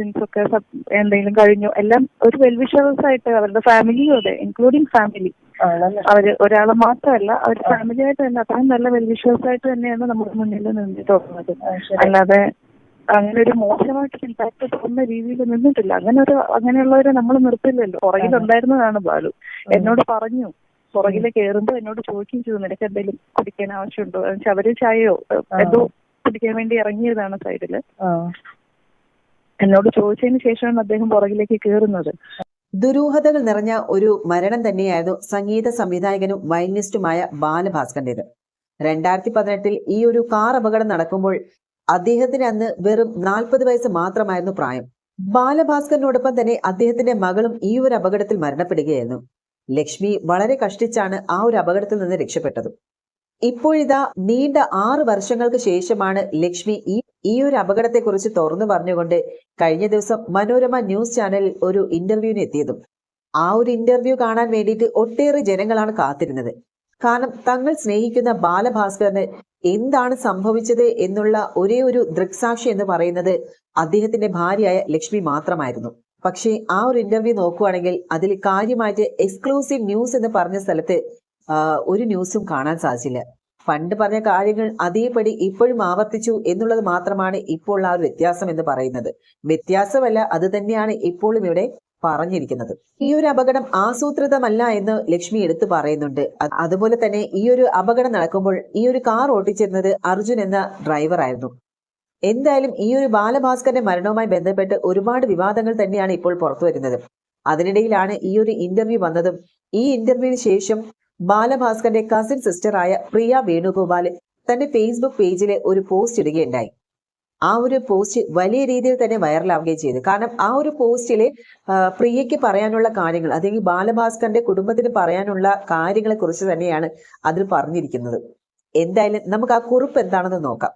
Medicines ഒക്കെ എന്തെങ്കിലും കഴിഞ്ഞു. എല്ലാം ഒരു വെൽവിഷേഴ്സ് ആയിട്ട് അവരുടെ ഫാമിലിയും അതെ ഇൻക്ലൂഡിങ് ഫാമിലി അവർ ഒരാളെ മാത്രമല്ല അവർ ഫാമിലി ആയിട്ട് തന്നെ അത്രയും നല്ല വെൽവിഷേഴ്സ് ആയിട്ട് തന്നെയാണ് നമ്മുടെ മുന്നിൽ നിന്ന് തോന്നുന്നത് ആ, അല്ലാതെ അങ്ങനെ ഒരു മോശമായിട്ട് ഇമ്പാക്ട് തോന്നുന്ന രീതിയിൽ നിന്നിട്ടില്ല. അങ്ങനെ ഒരു അങ്ങനെയുള്ളവരെ നമ്മൾ നിർത്തില്ലല്ലോ. പുറകിലുണ്ടായിരുന്നതാണ് ബാലു. എന്നോട് പറഞ്ഞു. പുറകിൽ കയറുമ്പോ എന്നോട് ചോദിക്കുകയും ചെയ്തു നിനക്ക് എന്തെങ്കിലും കുടിക്കാൻ ആവശ്യമുണ്ടോ? എന്ന് വെച്ചാൽ അവർ ചായയോ എന്തോ കുടിക്കാൻ വേണ്ടി ഇറങ്ങിയതാണ് സൈഡിൽ. എന്നോട് ചോദിച്ചതിന് ശേഷമാണ് അദ്ദേഹം പുറകിലേക്ക് കയറുന്നത്. ദുരൂഹതകൾ നിറഞ്ഞ ഒരു മരണം തന്നെയായിരുന്നു സംഗീത സംവിധായകനും വയലിനിസ്റ്റുമായ ബാലഭാസ്കറിന്റേത് രണ്ടായിരത്തി പതിനെട്ടിൽ ഈ ഒരു കാർ അപകടം നടക്കുമ്പോൾ അദ്ദേഹത്തിന് അന്ന് വെറും നാൽപ്പത് വയസ്സ് മാത്രമായിരുന്നു പ്രായം. ബാലഭാസ്കറിനോടൊപ്പം തന്നെ അദ്ദേഹത്തിന്റെ മകളും ഈ ഒരു അപകടത്തിൽ മരണപ്പെടുകയായിരുന്നു. ലക്ഷ്മി വളരെ കഷ്ടിച്ചാണ് ആ ഒരു അപകടത്തിൽ നിന്ന് രക്ഷപ്പെട്ടത്. ഇപ്പോഴിതാ നീണ്ട ആറ് വർഷങ്ങൾക്ക് ശേഷമാണ് ലക്ഷ്മി ഈ ഈ ഒരു അപകടത്തെക്കുറിച്ച് തുറന്നു പറഞ്ഞുകൊണ്ട് കഴിഞ്ഞ ദിവസം മനോരമ ന്യൂസ് ചാനലിൽ ഒരു ഇന്റർവ്യൂവിന് എത്തിയതും ആ ഒരു ഇന്റർവ്യൂ കാണാൻ വേണ്ടിയിട്ട് ഒട്ടേറെ ജനങ്ങളാണ് കാത്തിരുന്നത്. കാരണം തങ്ങൾ സ്നേഹിക്കുന്ന ബാലഭാസ്കറിന് എന്താണ് സംഭവിച്ചത് എന്നുള്ള ഒരേ ഒരു ദൃക്സാക്ഷി എന്ന് പറയുന്നത് അദ്ദേഹത്തിന്റെ ഭാര്യയായ ലക്ഷ്മി മാത്രമായിരുന്നു. പക്ഷേ ആ ഒരു ഇന്റർവ്യൂ നോക്കുവാണെങ്കിൽ അതിൽ കാര്യമായിട്ട് എക്സ്ക്ലൂസീവ് ന്യൂസ് എന്ന് പറഞ്ഞ സ്ഥലത്ത് ഒരു ന്യൂസും കാണാൻ സാധിച്ചില്ല. പണ്ട് പറഞ്ഞ കാര്യങ്ങൾ അതേപടി ഇപ്പോഴും ആവർത്തിച്ചു എന്നുള്ളത് മാത്രമാണ് ഇപ്പോൾ ആ ഒരു വ്യത്യാസം എന്ന് പറയുന്നത്. വ്യത്യാസമല്ല അത് തന്നെയാണ് ഇപ്പോഴും ഇവിടെ പറഞ്ഞിരിക്കുന്നത്. ഈ ഒരു അപകടം ആസൂത്രിതമല്ല എന്ന് ലക്ഷ്മി എടുത്തു പറയുന്നുണ്ട്. അതുപോലെ തന്നെ ഈ ഒരു അപകടം നടക്കുമ്പോൾ ഈ ഒരു കാർ ഓട്ടിച്ചിരുന്നത് അർജുൻ എന്ന ഡ്രൈവർ ആയിരുന്നു. എന്തായാലും ഈ ഒരു ബാലഭാസ്കറിന്റെ മരണവുമായി ബന്ധപ്പെട്ട് ഒരുപാട് വിവാദങ്ങൾ തന്നെയാണ് ഇപ്പോൾ പുറത്തു വരുന്നത് അതിനിടയിലാണ് ഈ ഒരു ഇന്റർവ്യൂ വന്നതും ഈ ഇന്റർവ്യൂവിന് ശേഷം ബാലഭാസ്കറിന്റെ കസിൻ സിസ്റ്ററായ പ്രിയ വേണുഗോപാൽ തന്റെ ഫേസ്ബുക്ക് പേജിലെ ഒരു പോസ്റ്റ് ഇടുകയുണ്ടായി. ആ ഒരു പോസ്റ്റ് വലിയ രീതിയിൽ തന്നെ വൈറലാവുകയും ചെയ്തു. കാരണം ആ ഒരു പോസ്റ്റിൽ പ്രിയയ്ക്ക് പറയാനുള്ള കാര്യങ്ങൾ അല്ലെങ്കിൽ ബാലഭാസ്കറിന്റെ കുടുംബത്തിന് പറയാനുള്ള കാര്യങ്ങളെ കുറിച്ച് തന്നെയാണ് അതിൽ പറഞ്ഞിരിക്കുന്നത്. എന്തായാലും നമുക്ക് ആ കുറിപ്പ് എന്താണെന്ന് നോക്കാം.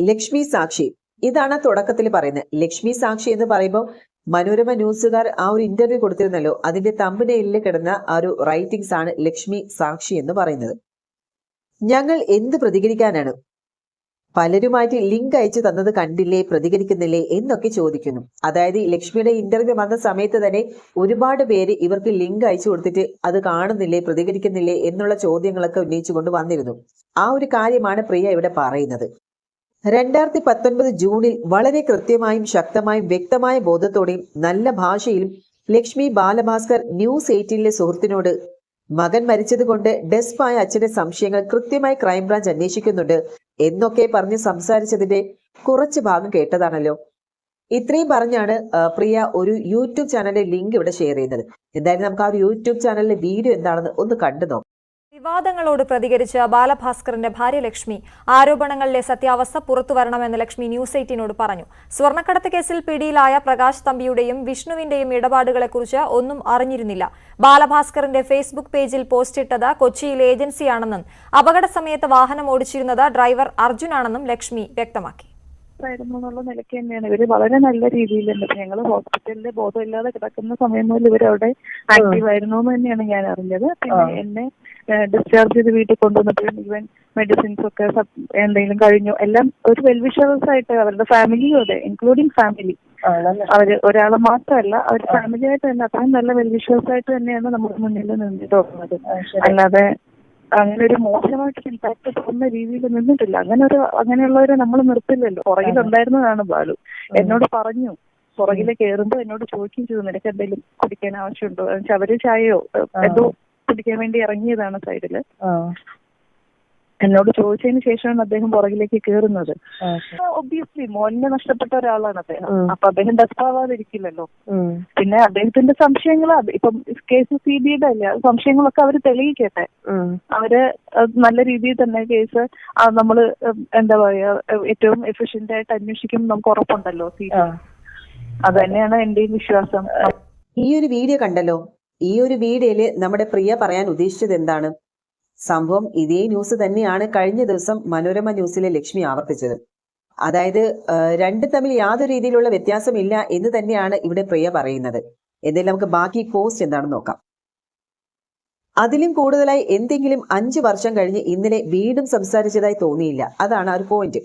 ലക്ഷ്മി സാക്ഷി. ഇതാണ് തുടക്കത്തിൽ പറയുന്നത്. ലക്ഷ്മി സാക്ഷി എന്ന് പറയുമ്പോൾ മനോരമ ന്യൂസുകാർ ആ ഒരു ഇന്റർവ്യൂ കൊടുത്തിരുന്നല്ലോ. അതിന്റെ തമ്പനയിലിൽ കിടന്ന ആ ഒരു റൈറ്റിംഗ്സ് ആണ് ലക്ഷ്മി സാക്ഷി എന്ന് പറയുന്നത്. ഞങ്ങൾ എന്ത് പ്രതികരിക്കാനാണ്? പലരുമായിട്ട് ലിങ്ക് അയച്ചു തന്നത് കണ്ടില്ലേ പ്രതികരിക്കുന്നില്ലേ എന്നൊക്കെ ചോദിക്കുന്നു. അതായത് ലക്ഷ്മിയുടെ ഇന്റർവ്യൂ വന്ന സമയത്ത് തന്നെ ഒരുപാട് പേര് ഇവർക്ക് ലിങ്ക് അയച്ചു കൊടുത്തിട്ട് അത് കാണുന്നില്ലേ പ്രതികരിക്കുന്നില്ലേ എന്നുള്ള ചോദ്യങ്ങളൊക്കെ ഉന്നയിച്ചുകൊണ്ട് വന്നിരുന്നു. ആ ഒരു കാര്യമാണ് പ്രിയ ഇവിടെ പറയുന്നത്. രണ്ടായിരത്തി പത്തൊൻപത് ജൂണിൽ വളരെ കൃത്യമായും ശക്തമായും വ്യക്തമായ ബോധത്തോടെയും നല്ല ഭാഷയിലും ലക്ഷ്മി ബാലഭാസ്കർ ന്യൂസ് എയ്റ്റീനിലെ സുഹൃത്തിനോട് മകൻ മരിച്ചതുകൊണ്ട് ഡെസ്പായ അച്ഛന്റെ സംശയങ്ങൾ കൃത്യമായി ക്രൈംബ്രാഞ്ച് അന്വേഷിക്കുന്നുണ്ട് എന്നൊക്കെ പറഞ്ഞ് സംസാരിച്ചതിന്റെ കുറച്ച് ഭാഗം കേട്ടതാണല്ലോ. ഇത്രയും പറഞ്ഞാണ് പ്രിയ ഒരു യൂട്യൂബ് ചാനലിന്റെ ലിങ്ക് ഇവിടെ ഷെയർ ചെയ്യുന്നത്. എന്തായാലും നമുക്ക് ആ ഒരു യൂട്യൂബ് ചാനലിലെ വീഡിയോ എന്താണെന്ന് ഒന്ന് കണ്ടു നോക്കാം വിവാദങ്ങളോട് പ്രതികരിച്ച് ബാലഭാസ്കറിന്റെ ഭാര്യ ലക്ഷ്മി ആരോപണങ്ങളിലെ സത്യാവസ്ഥ പുറത്തുവരണമെന്ന് ലക്ഷ്മി ന്യൂസ് എയ്റ്റീനോട് പറഞ്ഞു. സ്വർണക്കടത്ത് കേസിൽ പിടിയിലായ പ്രകാശ് തമ്പിയുടെയും വിഷ്ണുവിന്റെയും ഇടപാടുകളെക്കുറിച്ച് ഒന്നും അറിഞ്ഞിരുന്നില്ല. ബാലഭാസ്കറിന്റെ ഫേസ്ബുക്ക് പേജിൽ പോസ്റ്റിട്ടത് കൊച്ചിയിലെ കൊച്ചിയിൽ ഏജൻസിയാണെന്നും അപകട സമയത്ത് വാഹനം ഓടിച്ചിരുന്നത് ഡ്രൈവർ അർജുനാണെന്നും ലക്ഷ്മി വ്യക്തമാക്കി. ആയിരുന്നു എന്നുള്ള നിലയ്ക്ക് തന്നെയാണ്. ഇവർ വളരെ നല്ല രീതിയിലുണ്ട് ഞങ്ങൾ ഹോസ്പിറ്റലിൽ ബോധമില്ലാതെ കിടക്കുന്ന സമയം മുതൽ ഇവരവിടെ ആക്റ്റീവ് ആയിരുന്നു എന്ന് തന്നെയാണ് ഞാൻ അറിഞ്ഞത്. പിന്നെ എന്നെ ഡിസ്ചാർജ് ചെയ്ത് വീട്ടിൽ കൊണ്ടുവന്നപ്പോഴും ഈവൻ മെഡിസിൻസ് ഒക്കെ എന്തെങ്കിലും കഴിഞ്ഞു. എല്ലാം ഒരു വെൽവിഷേഴ്സ് ആയിട്ട് അവരുടെ ഫാമിലിയും അതെ ഇൻക്ലൂഡിങ് ഫാമിലി അവർ ഒരാളെ മാത്രമല്ല അവർ ഫാമിലി ആയിട്ട് തന്നെ അത്രയും നല്ല വെൽവിഷേഴ്സ് ആയിട്ട് തന്നെയാണ് നമ്മുടെ മുന്നിൽ നിന്ന് തോന്നുന്നത് അല്ലാതെ അങ്ങനെ ഒരു മോശമായിട്ട് ഇമ്പാക്ട് തോന്നുന്ന രീതിയിൽ നിന്നിട്ടില്ല. അങ്ങനെ ഒരു അങ്ങനെയുള്ളവരെ നമ്മൾ നിർത്തില്ലല്ലോ. പുറകിലുണ്ടായിരുന്നതാണ് ബാലു. എന്നോട് പറഞ്ഞു. പുറകിലെ കയറുമ്പോ എന്നോട് ചോദിക്കുകയും ചെയ്തു നിനക്ക് എന്തെങ്കിലും കുടിക്കാൻ ആവശ്യമുണ്ടോ? എന്ന് വെച്ചാൽ അവർ ചായയോ? എന്തോ കുടിക്കാൻ വേണ്ടി ഇറങ്ങിയതാണ് സൈഡിൽ എന്നോട് ചോദിച്ചതിന് ശേഷമാണ് അദ്ദേഹം പുറകിലേക്ക് കയറുന്നത്. ഒബിയസ്ലി മോനെ നഷ്ടപ്പെട്ട ഒരാളാണ് അദ്ദേഹം. അപ്പൊ അദ്ദേഹം ഡെസ്പാവാതിരിക്കില്ലല്ലോ പിന്നെ അദ്ദേഹത്തിന്റെ സംശയങ്ങൾ ഇപ്പം കേസ് സി ബി ഐയുടെ അല്ലേ സംശയങ്ങളൊക്കെ അവർ തെളിയിക്കട്ടെ. അവർ നല്ല രീതിയിൽ തന്നെ കേസ് നമ്മൾ എന്താ പറയാ ഏറ്റവും എഫിഷ്യന്റ് ആയിട്ട് അന്വേഷിക്കും നമുക്ക് ഉറപ്പുണ്ടല്ലോ സി ആ. അത് തന്നെയാണ് എന്റെയും വിശ്വാസം. ഈ ഒരു വീഡിയോ കണ്ടല്ലോ? ഈ ഒരു വീഡിയോയിൽ നമ്മുടെ പ്രിയ പറയാൻ ഉദ്ദേശിച്ചത് എന്താണ്? സംഭവം ഇതേ ന്യൂസ് തന്നെയാണ് കഴിഞ്ഞ ദിവസം മനോരമ ന്യൂസിലെ ലക്ഷ്മി ആവർത്തിച്ചത്. അതായത് രണ്ട് തമ്മിൽ യാതൊരു രീതിയിലുള്ള വ്യത്യാസമില്ല എന്ന് തന്നെയാണ് ഇവിടെ പ്രിയ പറയുന്നത്. എന്തായാലും നമുക്ക് ബാക്കി പോസ്റ്റ് എന്താണെന്ന് നോക്കാം. അതിലും കൂടുതലായി എന്തെങ്കിലും അഞ്ചു വർഷം കഴിഞ്ഞ് ഇന്നലെ വീണ്ടും സംസാരിച്ചതായി തോന്നിയില്ല. അതാണ് ആ ഒരു പോയിന്റ്.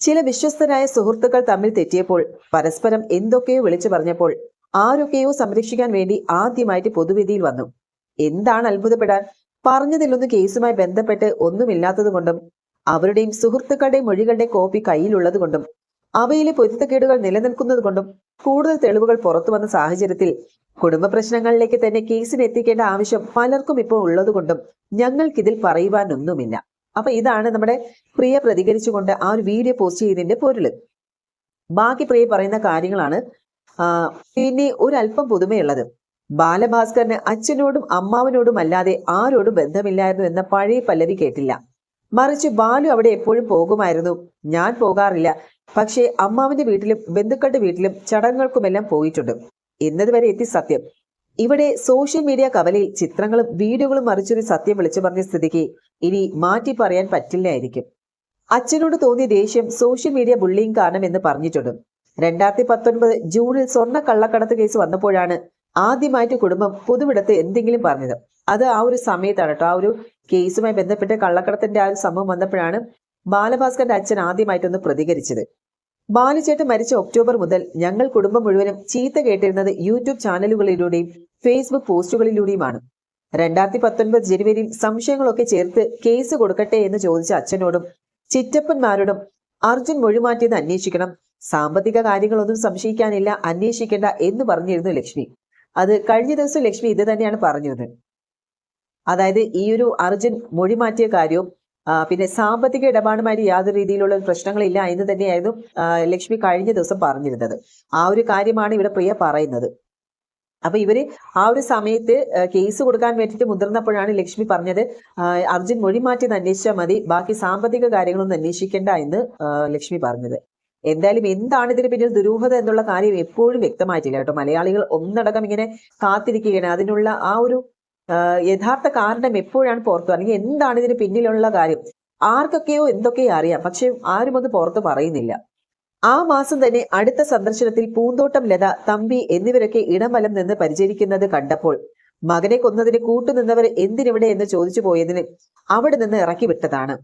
ചില വിശ്വസ്തരായ സുഹൃത്തുക്കൾ തമ്മിൽ തെറ്റിയപ്പോൾ പരസ്പരം എന്തൊക്കെയോ വിളിച്ചു പറഞ്ഞപ്പോൾ ആരൊക്കെയോ സംരക്ഷിക്കാൻ വേണ്ടി ആദ്യമായിട്ട് പൊതുവേദിയിൽ വന്നു. എന്താണ് അത്ഭുതപ്പെടാൻ? പറഞ്ഞതിലൊന്നും കേസുമായി ബന്ധപ്പെട്ട് ഒന്നുമില്ലാത്തതുകൊണ്ടും അവരുടെയും സുഹൃത്തുക്കളുടെയും മൊഴികളുടെ കോപ്പി കയ്യിലുള്ളത് കൊണ്ടും അവയിലെ പൊരുത്തക്കേടുകൾ നിലനിൽക്കുന്നത് കൊണ്ടും കൂടുതൽ തെളിവുകൾ പുറത്തു വന്ന സാഹചര്യത്തിൽ കുടുംബ പ്രശ്നങ്ങളിലേക്ക് തന്നെ കേസിന് എത്തിക്കേണ്ട ആവശ്യം പലർക്കും ഇപ്പോൾ ഉള്ളതുകൊണ്ടും ഞങ്ങൾക്കിതിൽ പറയുവാനൊന്നുമില്ല. അപ്പൊ ഇതാണ് നമ്മുടെ പ്രിയ പ്രതികരിച്ചുകൊണ്ട് ആ ഒരു വീഡിയോ പോസ്റ്റ് ചെയ്തതിന്റെ പൊരുൾ. ബാക്കി പ്രിയ പറയുന്ന കാര്യങ്ങളാണ് പിന്നെ ഒരല്പം പുതുമയുള്ളത് ബാലഭാസ്കറിന് അച്ഛനോടും അമ്മാവനോടും അല്ലാതെ ആരോടും ബന്ധമില്ലായിരുന്നു എന്ന പഴയ പല്ലവി കേട്ടില്ല. മറിച്ച് ബാലു അവിടെ എപ്പോഴും പോകുമായിരുന്നു. ഞാൻ പോകാറില്ല. പക്ഷേ അമ്മാവിന്റെ വീട്ടിലും ബന്ധുക്കളുടെ വീട്ടിലും ചടങ്ങുകൾക്കുമെല്ലാം പോയിട്ടുണ്ട്. എന്നതുവരെ എത്തി സത്യം. ഇവിടെ സോഷ്യൽ മീഡിയ കവലയിൽ ചിത്രങ്ങളും വീഡിയോകളും മറിച്ചൊരു സത്യം വിളിച്ചു പറഞ്ഞ സ്ഥിതിക്ക് ഇനി മാറ്റി പറയാൻ പറ്റില്ലായിരിക്കും. അച്ഛനോട് തോന്നിയ ദേഷ്യം സോഷ്യൽ മീഡിയ ബുള്ളിയും കാരണം എന്ന് പറഞ്ഞിട്ടുണ്ട്. രണ്ടായിരത്തി പത്തൊൻപത് ജൂണിൽ സ്വർണ കള്ളക്കടത്ത് കേസ് വന്നപ്പോഴാണ് ആദ്യമായിട്ട് കുടുംബം പൊതുവിടത്ത് എന്തെങ്കിലും പറഞ്ഞത്. അത് ആ ഒരു സമയത്താണ് കേട്ടോ. ആ ഒരു കേസുമായി ബന്ധപ്പെട്ട് കള്ളക്കടത്തിന്റെ ആ ഒരു സംഭവം വന്നപ്പോഴാണ് ബാലഭാസ്കറിന്റെ അച്ഛൻ ആദ്യമായിട്ടൊന്ന് പ്രതികരിച്ചത്. ബാലുചേട്ടൻ മരിച്ച ഒക്ടോബർ മുതൽ ഞങ്ങൾ കുടുംബം മുഴുവനും ചീത്ത കേട്ടിരുന്നത് യൂട്യൂബ് ചാനലുകളിലൂടെയും ഫേസ്ബുക്ക് പോസ്റ്റുകളിലൂടെയുമാണ്. രണ്ടായിരത്തി പത്തൊൻപത് ജനുവരിയിൽ സംശയങ്ങളൊക്കെ ചേർത്ത് കേസ് കൊടുക്കട്ടെ എന്ന് ചോദിച്ച അച്ഛനോടും ചിറ്റപ്പന്മാരോടും അർജുൻ മൊഴിമാറ്റിയത് അന്വേഷിക്കണം സാമ്പത്തിക കാര്യങ്ങളൊന്നും സംശയിക്കാനില്ല അന്വേഷിക്കേണ്ട എന്ന് പറഞ്ഞിരുന്നു ലക്ഷ്മി. അത് കഴിഞ്ഞ ദിവസം ലക്ഷ്മി ഇത് തന്നെയാണ് പറഞ്ഞത്. അതായത് ഈ ഒരു അർജുൻ മൊഴി മാറ്റിയ കാര്യവും പിന്നെ സാമ്പത്തിക ഇടപാടുമായി യാതൊരു രീതിയിലുള്ള പ്രശ്നങ്ങളില്ല എന്ന് തന്നെയായിരുന്നു ലക്ഷ്മി കഴിഞ്ഞ ദിവസം പറഞ്ഞിരുന്നത്. ആ ഒരു കാര്യമാണ് ഇവിടെ പ്രിയ പറയുന്നത്. അപ്പൊ ഇവർ ആ ഒരു സമയത്ത് കേസ് കൊടുക്കാൻ വേണ്ടിയിട്ട് മുതിർന്നപ്പോഴാണ് ലക്ഷ്മി പറഞ്ഞത് അർജുൻ മൊഴി മാറ്റി അന്വേഷിച്ചാൽ മതി ബാക്കി സാമ്പത്തിക കാര്യങ്ങളൊന്നും അന്വേഷിക്കേണ്ട എന്ന് ലക്ഷ്മി പറഞ്ഞത്. എന്തായാലും എന്താണ് ഇതിന് പിന്നിൽ ദുരൂഹത എന്നുള്ള കാര്യം എപ്പോഴും വ്യക്തമായിട്ടില്ല കേട്ടോ. മലയാളികൾ ഒന്നടക്കം ഇങ്ങനെ കാത്തിരിക്കുകയാണ്. അതിനുള്ള ആ ഒരു യഥാർത്ഥ കാരണം എപ്പോഴാണ് പുറത്തു അല്ലെങ്കിൽ എന്താണ് ഇതിന് പിന്നിലുള്ള കാര്യം? ആർക്കൊക്കെയോ എന്തൊക്കെയോ അറിയാം. പക്ഷെ ആരും അത് പുറത്ത് പറയുന്നില്ല. ആ മാസം തന്നെ അടുത്ത സന്ദർശനത്തിൽ പൂന്തോട്ടം ലത തമ്പി എന്നിവരൊക്കെ ഇടമലം നിന്ന് പരിചരിക്കുന്നത് കണ്ടപ്പോൾ മകനെ കൊന്നതിന് കൂട്ടുനിന്നവർ എന്തിനിവിടെ എന്ന് ചോദിച്ചു പോയതിന് അവിടെ നിന്ന് ഇറക്കി വിട്ടതാണ്.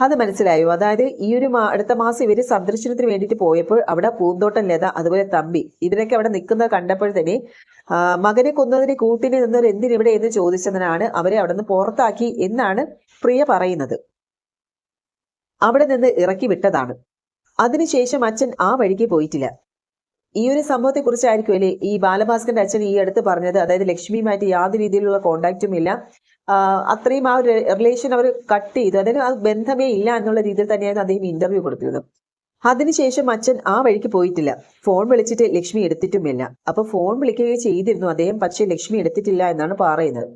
അത് മനസ്സിലായോ? അതായത് ഈ ഒരു അടുത്ത മാസം ഇവർ സന്ദർശനത്തിന് വേണ്ടിയിട്ട് പോയപ്പോൾ അവിടെ പൂന്തോട്ടം ലത അതുപോലെ തമ്പി. ഇവരൊക്കെ അവിടെ നിൽക്കുന്നത് കണ്ടപ്പോൾ തന്നെ മകനെ കൊന്നതിന് കൂട്ടിന് നിന്നവർ എന്തിനിവിടെ എന്ന് ചോദിച്ചതിനാണ് അവരെ അവിടെ നിന്ന് പുറത്താക്കി എന്നാണ് പ്രിയ പറയുന്നത്. അവിടെ നിന്ന് ഇറക്കി വിട്ടതാണ്. അതിനുശേഷം അച്ഛൻ ആ വഴിക്ക് പോയിട്ടില്ല. ഈ ഒരു സംഭവത്തെ കുറിച്ചായിരിക്കും അല്ലേ? ഈ ബാലഭാസ്കറിന്റെ അച്ഛൻ ഈ അടുത്ത് പറഞ്ഞത്. അതായത് ലക്ഷ്മിയുമായിട്ട് യാതൊരു രീതിയിലുള്ള കോണ്ടാക്റ്റും ഇല്ല. അത്രയും ആ ഒരു റിലേഷൻ അവർ കട്ട് ചെയ്തു. അതായത് ആ ബന്ധമേ ഇല്ല എന്നുള്ള രീതിയിൽ തന്നെയായിരുന്നു അദ്ദേഹം ഇന്റർവ്യൂ കൊടുത്തിരുന്നത്. അതിനുശേഷം അച്ഛൻ ആ വഴിക്ക് പോയിട്ടില്ല. ഫോൺ വിളിച്ചിട്ട് ലക്ഷ്മി എടുത്തിട്ടുമില്ല. അപ്പൊ ഫോൺ വിളിക്കുകയും ചെയ്തിരുന്നു. അദ്ദേഹം പക്ഷേ ലക്ഷ്മി എടുത്തിട്ടില്ല എന്നാണ് പറയുന്നത്.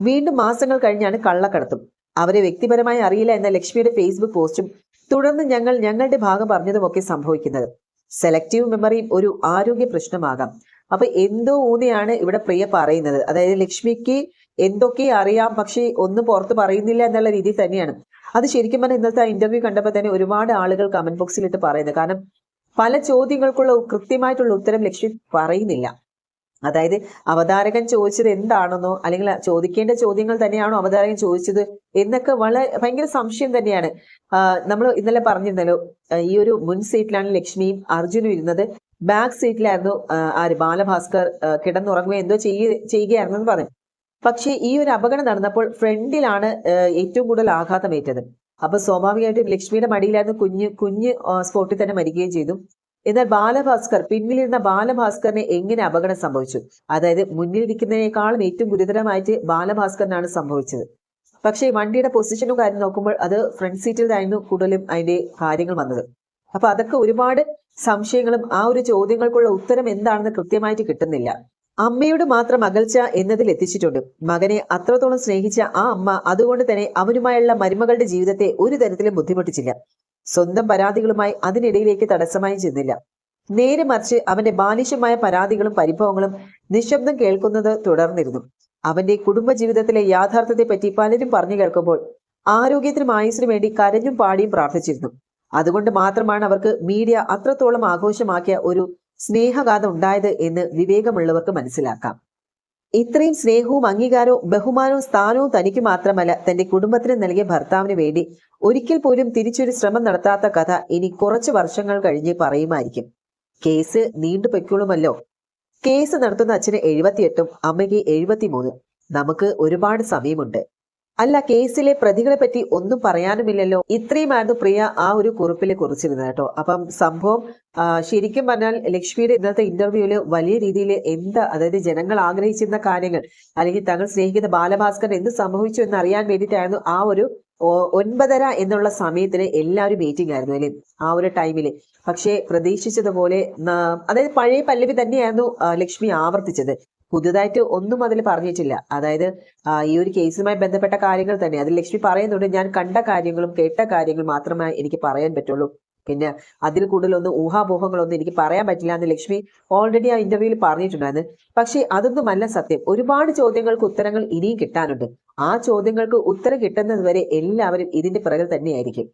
വീണ്ടും മാസങ്ങൾ കഴിഞ്ഞാണ് കള്ളക്കടത്തും. അവരെ വ്യക്തിപരമായി അറിയില്ല എന്ന ലക്ഷ്മിയുടെ ഫേസ്ബുക്ക് പോസ്റ്റും തുടർന്ന് ഞങ്ങൾ ഞങ്ങളുടെ ഭാഗം പറഞ്ഞതുമൊക്കെ സംഭവിക്കുന്നത്. സെലക്റ്റീവ് മെമ്മറിയും ഒരു ആരോഗ്യ പ്രശ്നമാകാം. അപ്പൊ എന്തോ ഊന്നിയാണ് ഇവിടെ പ്രിയ പറയുന്നത്. അതായത് ലക്ഷ്മിക്ക് എന്തൊക്കെ അറിയാം പക്ഷേ ഒന്നും പുറത്ത് പറയുന്നില്ല എന്നുള്ള രീതി തന്നെയാണ്. അത് ശരിക്കും പറഞ്ഞാൽ ഇന്നത്തെ ഇന്റർവ്യൂ കണ്ടപ്പോൾ തന്നെ ഒരുപാട് ആളുകൾ കമന്റ് ബോക്സിൽ ഇട്ട് പറയുന്നത്. കാരണം പല ചോദ്യങ്ങൾക്കുള്ള കൃത്യമായിട്ടുള്ള ഉത്തരം ലക്ഷ്മി പറയുന്നില്ല. അതായത് അവതാരകൻ ചോദിച്ചത് എന്താണെന്നോ അല്ലെങ്കിൽ ചോദിക്കേണ്ട ചോദ്യങ്ങൾ തന്നെയാണോ അവതാരകൻ ചോദിച്ചത് എന്നൊക്കെ വളരെ ഭയങ്കര സംശയം തന്നെയാണ്. നമ്മൾ ഇന്നലെ പറഞ്ഞിരുന്നല്ലോ ഈ ഒരു മുൻ സീറ്റിലാണ് ലക്ഷ്മിയും അർജുനും ഇരുന്നത്. ബാക്ക് സീറ്റിലായിരുന്നു ആര്? ബാലഭാസ്കർ കിടന്നുറങ്ങുകയോ എന്തോ ചെയ്യുകയായിരുന്നു എന്ന് പറഞ്ഞു. പക്ഷേ ഈ ഒരു അപകടം നടന്നപ്പോൾ ഫ്രണ്ടിലാണ് ഏറ്റവും കൂടുതൽ ആഘാതമേറ്റത് അപ്പൊ സ്വാഭാവികമായിട്ടും ലക്ഷ്മിയുടെ മടിയിലായിരുന്നു കുഞ്ഞ് കുഞ്ഞ് സ്പോട്ടിൽ തന്നെ മരിക്കുകയും ചെയ്തു. എന്നാൽ ബാലഭാസ്കർ പിന്നിലിരുന്ന ബാലഭാസ്കറിനെ എങ്ങനെ അപകടം സംഭവിച്ചു? അതായത് മുന്നിലിരിക്കുന്നതിനേക്കാളും ഏറ്റവും ഗുരുതരമായിട്ട് ബാലഭാസ്കറിനാണ് സംഭവിച്ചത്. പക്ഷേ വണ്ടിയുടെ പൊസിഷനും കാര്യം നോക്കുമ്പോൾ അത് ഫ്രണ്ട് സീറ്റിലായിരുന്നു കൂടുതലും അതിന്റെ കാര്യങ്ങൾ വന്നത്. അപ്പൊ അതൊക്കെ ഒരുപാട് സംശയങ്ങളും ആ ഒരു ചോദ്യങ്ങൾക്കുള്ള ഉത്തരം എന്താണെന്ന് കൃത്യമായിട്ട് കിട്ടുന്നില്ല. അമ്മയുടെ മാത്രം അകൽച്ച എന്നതിൽ എത്തിച്ചിട്ടുണ്ട്. മകനെ അത്രത്തോളം സ്നേഹിച്ച ആ അമ്മ അതുകൊണ്ട് തന്നെ അവനുമായുള്ള മരുമകളുടെ ജീവിതത്തെ ഒരു തരത്തിലും ബുദ്ധിമുട്ടിച്ചില്ല. സ്വന്തം പരാതികളുമായി അതിനിടയിലേക്ക് തടസ്സമായി ചെന്നില്ല. നേരെ മറിച്ച് അവന്റെ ബാലിശമായ പരാതികളും പരിഭവങ്ങളും നിശബ്ദം കേൾക്കുന്നത് തുടർന്നിരുന്നു. അവന്റെ കുടുംബജീവിതത്തിലെ യാഥാർത്ഥ്യത്തെപ്പറ്റി പലരും പറഞ്ഞു കേൾക്കുമ്പോൾ ആരോഗ്യത്തിനും ആയുസിനും വേണ്ടി കരഞ്ഞും പാടിയും പ്രാർത്ഥിച്ചിരുന്നു. അതുകൊണ്ട് മാത്രമാണ് അവർക്ക് മീഡിയ അത്രത്തോളം ആഘോഷമാക്കിയ ഒരു സ്നേഹഗാഥ ഉണ്ടായത് എന്ന് വിവേകമുള്ളവർക്ക് മനസ്സിലാക്കാം. ഇത്രയും സ്നേഹവും അംഗീകാരവും ബഹുമാനവും സ്ഥാനവും തനിക്ക് മാത്രമല്ല തന്റെ കുടുംബത്തിന് നൽകിയ ഭർത്താവിന് വേണ്ടി ഒരിക്കൽ പോലും തിരിച്ചൊരു ശ്രമം നടത്താത്ത കഥ ഇനി കുറച്ച് വർഷങ്ങൾ കഴിഞ്ഞ് പറയുമായിരിക്കും. കേസ് നീണ്ടുപൊയ്ക്കോളുമല്ലോ കേസ് നടത്തുന്ന അച്ഛന് എഴുപത്തിയെട്ടും അമ്മയ്ക്ക് എഴുപത്തിമൂന്ന്. നമുക്ക് ഒരുപാട് സമയമുണ്ട്. അല്ല കേസിലെ പ്രതികളെ പറ്റി ഒന്നും പറയാനുമില്ലല്ലോ. ഇത്രയുമായിരുന്നു പ്രിയ ആ ഒരു കുറിപ്പിൽ കുറിച്ചിരുന്നത് കേട്ടോ. അപ്പം സംഭവം ശരിക്കും പറഞ്ഞാൽ ലക്ഷ്മിയുടെ ഇന്നത്തെ ഇന്റർവ്യൂവിൽ വലിയ രീതിയിൽ എന്താ അതായത് ജനങ്ങൾ ആഗ്രഹിച്ചിരുന്ന കാര്യങ്ങൾ അല്ലെങ്കിൽ തങ്ങൾ സ്നേഹിക്കുന്ന ബാലഭാസ്കർ എന്ത് സംഭവിച്ചു എന്ന് അറിയാൻ വേണ്ടിയിട്ടായിരുന്നു ആ ഒരു ഒൻപതര എന്നുള്ള സമയത്തിന് എല്ലാവരും മീറ്റിംഗ് ആയിരുന്നു അല്ലേ ആ ഒരു ടൈമിൽ പക്ഷേ പ്രതീക്ഷിച്ചതുപോലെ അതായത് പഴയ പല്ലവി തന്നെയായിരുന്നു ലക്ഷ്മി ആവർത്തിച്ചത്. പുതുതായിട്ട് ഒന്നും അതിൽ പറഞ്ഞിട്ടില്ല. അതായത് ഈ ഒരു കേസുമായി ബന്ധപ്പെട്ട കാര്യങ്ങൾ തന്നെ. അതിൽ ലക്ഷ്മി പറയുന്നുണ്ട് ഞാൻ കണ്ട കാര്യങ്ങളും കേട്ട കാര്യങ്ങളും മാത്രമേ എനിക്ക് പറയാൻ പറ്റുള്ളൂ. പിന്നെ അതിൽ കൂടുതലൊന്നും ഊഹാപോഹങ്ങളൊന്നും എനിക്ക് പറയാൻ പറ്റില്ല എന്ന് ലക്ഷ്മി ഓൾറെഡി ആ ഇന്റർവ്യൂവിൽ പറഞ്ഞിട്ടുണ്ടായിരുന്നു. പക്ഷേ അതൊന്നുമല്ല സത്യം. ഒരുപാട് ചോദ്യങ്ങൾക്ക് ഉത്തരങ്ങൾ ഇനിയും കിട്ടാനുണ്ട്. ആ ചോദ്യങ്ങൾക്ക് ഉത്തരം കിട്ടുന്നത് വരെ എല്ലാവരും ഇതിന്റെ പിറകിൽ തന്നെയായിരിക്കും.